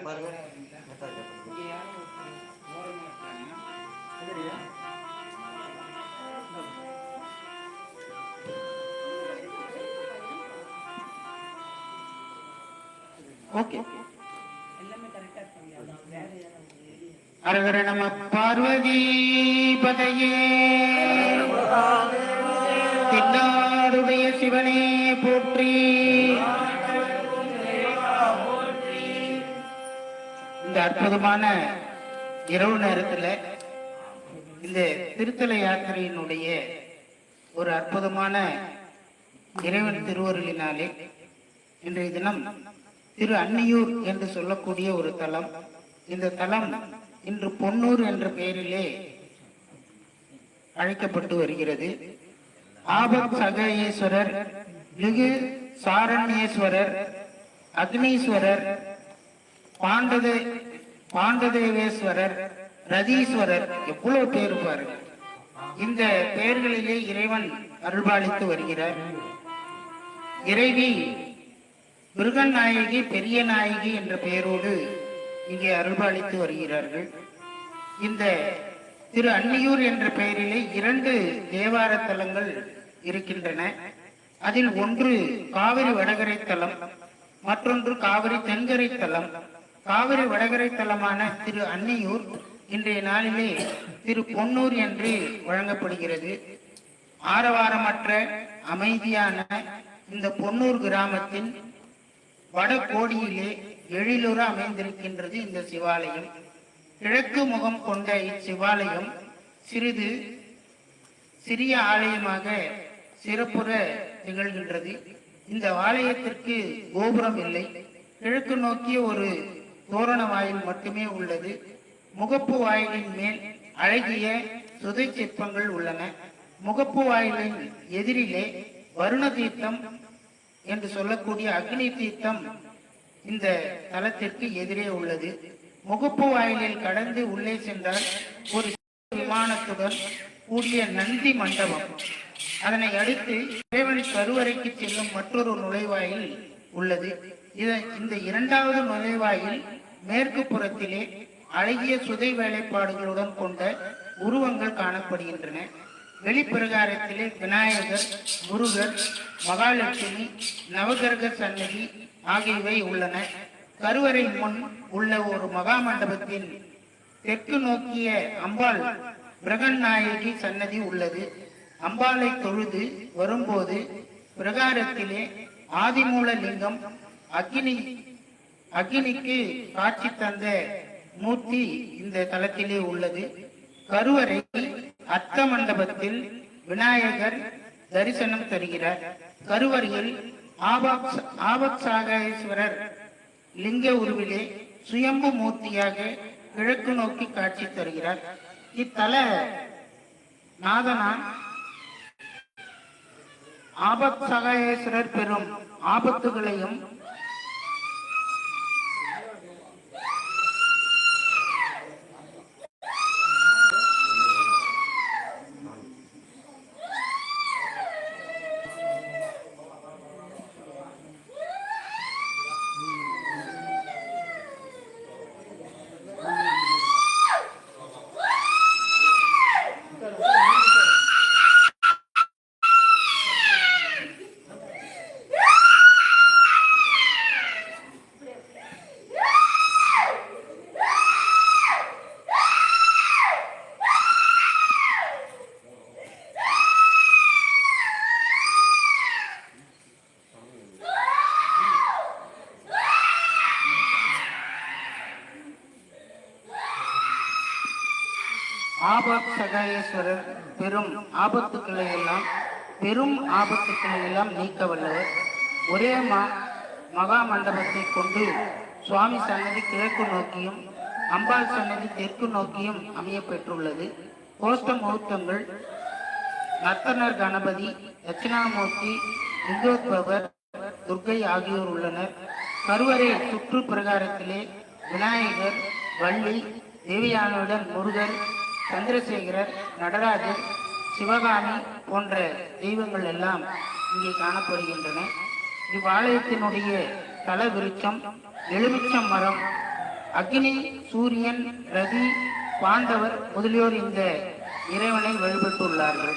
பாருங்க. ஓகே. அரகர நம பார்வதி பதையே. சிவனே போற்றி. இந்த அற்புதமான இரவு நேரத்துல இந்த திருத்தல யாத்திரையினுடைய ஒரு அற்புதமான இறைவன் திருவருளினாலே இன்றைய தினம் திரு அன்னியூர் என்று சொல்லக்கூடிய ஒரு தலம். இந்த தலம் இன்று பொன்னூர் என்ற பெயரிலே அழைக்கப்பட்டு வருகிறது. ஆபத் சகேஸ்வரர் லிகு சாரண்யேஸ்வரர் அக்னீஸ்வரர் பாண்டத பாண்டதேவேஸ்வரர் ரதீஸ்வரர் எவ்வளவு பேர் பாருங்க இந்த பெயர்களிலே இறைவன் அருள்பாலித்து வருகிறார். இறைவி முருகன் நாயகி பெரிய நாயகி என்ற பெயரோடு இங்கே அருள்பாலித்து வருகிறார்கள். இந்த திரு அன்னியூர் என்ற பெயரிலே இரண்டு தேவார தலங்கள் இருக்கின்றன. அதில் ஒன்று காவிரி வடகரை தலம் மற்றொன்று காவிரி தென்கரை தலம் காவிரி வடகரை தலமான திரு அன்னியூர் இன்றைய நாளிலே திரு பொன்னூர் என்று வழங்கப்படுகிறது. ஆரவாரமற்ற அமைதியான இந்த பொன்னூர் கிராமத்தின் வடகோடியிலே எழிலுற அமைந்திருக்கின்றது இந்த சிவாலயம். கிழக்கு முகம் கொண்ட இச்சிவாலயம் சிறிது சிறிய ஆலயமாக சிறப்புற திகழ்கின்றது. இந்த ஆலயத்திற்கு கோபுரம் இல்லை. கிழக்கு நோக்கிய ஒரு தோரண வாயில் மட்டுமே உள்ளது. முகப்பு வாயிலின் மேல் அழகிய சுதை சிற்பங்கள் உள்ளன. முகப்பு வாயிலின் எதிரிலே வருண தீர்த்தம் என்று சொல்லக்கூடிய அக்னி தீர்த்தம் இந்த தலத்திற்கு எதிரே உள்ளது. முகப்பு வாயிலில் கடந்து உள்ளே சென்றால் ஒரு விமானத்துடன் கூடிய நந்தி மண்டபம். அதனை அடுத்து இறைவன் கருவறைக்கு செல்லும் மற்றொரு நுழைவாயில் உள்ளது. இத- இந்த இரண்டாவது நுழைவாயில் மேற்கு புறத்திலே அழகிய சுதை வேலைப்பாடுகளுடன் கொண்ட உருவங்கள் காணப்படுகின்றன. வெளிப்பிரகாரத்திலே விநாயகர் முருகர் மகாலட்சுமி நவகிரக சன்னதி ஆகியவை உள்ளன. கருவறை முன் உள்ள ஒரு மகா மண்டபத்தின் தெற்கு நோக்கிய அம்பாள் பிரகநாயகி சன்னதி உள்ளது. அம்பாளை தொழுது வரும்போது பிரகாரத்திலே ஆதிமூல லிங்கம் அக்னி அக்னிக்கு காட்சி தந்த மூர்த்தி இந்த தலத்திலே உள்ளது. கருவறை அர்த்த மண்டபத்தில் விநாயகர் தரிசனம் தருகிறார். கருவறையில் ஆபாக் ஆபத்சாகேஸ்வரர் லிங்க உருவிலே சுயம்பு மூர்த்தியாக கிழக்கு நோக்கி காட்சி தருகிறார். இத்தல நாதனான் ஆபத் சகாயேஸ்வரர் பெறும் ஆபத்துகளையும் ஆபத் சகாயேஸ்வரர் பெரும் ஆபத்துக்களை எல்லாம் பெரும் ஆபத்துக்களை எல்லாம் நீக்க வல்லவர் ஒரே மா மகா மண்டபத்தை கொண்டு சுவாமி சன்னதி கிழக்கு நோக்கியும் அம்பாள் சன்னதி தெற்கு நோக்கியும் அமைய பெற்றுள்ளது. கோஷ்ட முகூர்த்தங்கள் நர்த்தனர் கணபதி தட்சிணாமூர்த்தி லிங்கோத்பவர் துர்க்கை ஆகியோர் உள்ளனர். கருவறை சுற்று பிரகாரத்திலே விநாயகர் வள்ளி தேவியானுடன் முருகன் சந்திரசேகரர் நடராஜர் சிவகாமி போன்ற தெய்வங்கள் எல்லாம் இங்கே காணப்படுகின்றன. இவ்வாலயத்தினுடைய தல விருட்சம் எலுமிச்சம் மரம் அக்னி சூரியன் ரதி பாண்டவர் முதலியோர் இந்த இறைவனை வழிபட்டுள்ளார்கள்.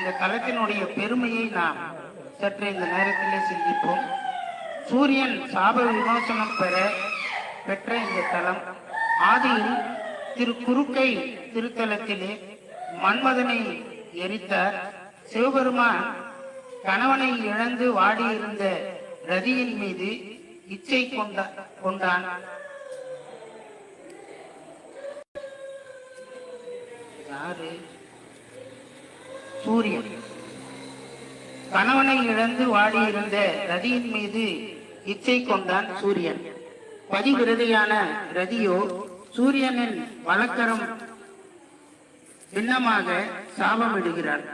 இந்த தலத்தினுடைய பெருமையை நாம் சற்று இந்த நேரத்திலே சிந்திப்போம். சூரியன் சாப விமோசனம் பெற பெற்ற இந்த தலம் ஆதியில் திரு குறுக்கை திருத்தலத்திலே மன்மதனை எரித்தார். சிவபெருமான் கணவனை இழந்து வாடியிருந்த ரதியின் மீது இச்சை கொண்ட கொண்டான். யாரு? சூரியன். கணவனை இழந்து வாடியிருந்த ரதியின் மீது இச்சை கொண்டான் சூரியன். பதிவிரதியான ரதியோ சூரியனின் வழக்கரம் பின்னமாக சாபமிடுகிறார்.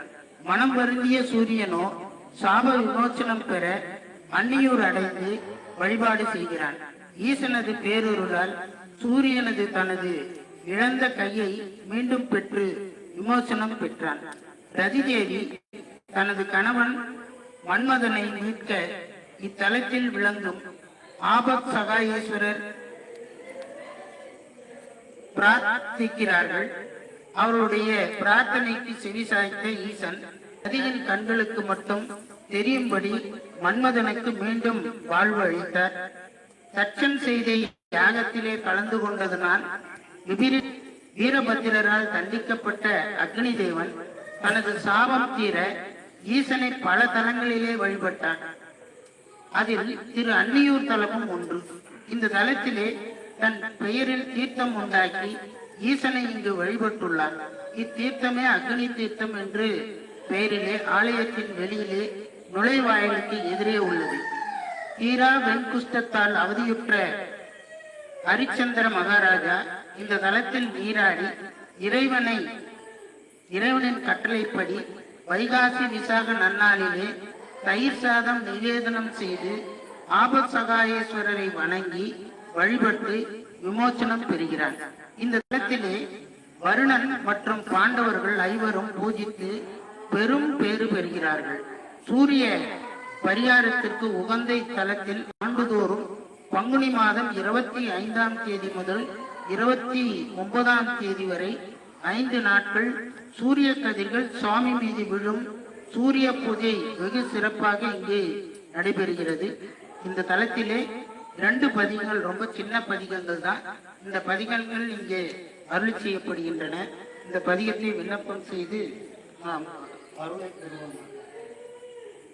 மனம் வருந்திய சூரியனோ சாப விமோசனம் பெற அன்னியூர் அடைந்து வழிபாடு செய்கிறான். ஈசனது பேரொருளால் சூரியனது தனது இழந்த கையை மீண்டும் பெற்று விமோசனம் பெற்றான். ரதிதேவி தனது கணவன் மன்மதனை மீட்க இத்தலத்தில் விளங்கும் ஆபத் சகாயேஸ்வரர் பிரார்த்திக்கிறார்கள். அவருடைய பிரார்த்தனைக்கு செவிசாய்த்த ஈசன் ரதியின் கண்களுக்கு மட்டும் தெரியும்படி மன்மதனுக்கு மீண்டும் வாழ்வு அளித்தார். தச்சன் செய்த யாகத்திலே கலந்து கொண்டதனால் விபிரி வீரபத்திரரால் தண்டிக்கப்பட்ட அக்னி தேவன் தனது சாபம் தீர ஈசனை பல தலங்களிலே வழிபட்டான். அதில் திரு அன்னியூர் தலமும் ஒன்று. இந்த தலத்திலே தன் பெயரில் தீர்த்தம் உண்டாக்கி ஈசனை இங்கு வழிபட்டுள்ளார். இத்தீர்த்தமே அக்னி தீர்த்தம் என்று பெயரிலே ஆலயத்தின் வெளியிலே நுழைவாயிலுக்கு எதிரே உள்ளது. தீரா வெண்குஷ்டத்தால் அவதியுற்ற ஹரிச்சந்திர மகாராஜா இந்த தலத்தில் நீராடி இறைவனை இறைவனின் கட்டளைப்படி வைகாசி விசாக நன்னாளிலே தயிர் சாதம் நிவேதனம் செய்து ஆபத் சகாயேஸ்வரரை வணங்கி வழிபட்டு விமோச்சனம் பெறுகிறார். இந்த தளத்திலே வருணன் மற்றும் பாண்டவர்கள் ஐவரும் பூஜித்து பெரும் பேறு பெறுகிறார்கள். சூரிய பரிகாரத்திற்கு உகந்த இத்தலத்தில் ஆண்டுதோறும் பங்குனி மாதம் இருபத்தி ஐந்தாம் தேதி முதல் இருபத்தி ஒன்பதாம் தேதி வரை ஐந்து நாட்கள் சூரிய கதிர்கள் சுவாமி மீது விழும் சூரிய பூஜை வெகு சிறப்பாக இங்கே நடைபெறுகிறது. இந்த தளத்திலே இரண்டு பதிகங்கள் ரொம்ப சின்ன பதிகங்கள் தான். இந்த பதிகங்கள் இங்கே அருள் செய்யப்படுகின்றன. இந்த பதிகத்தை விண்ணப்பம் செய்து நாம் அருளை பெறுவோம்.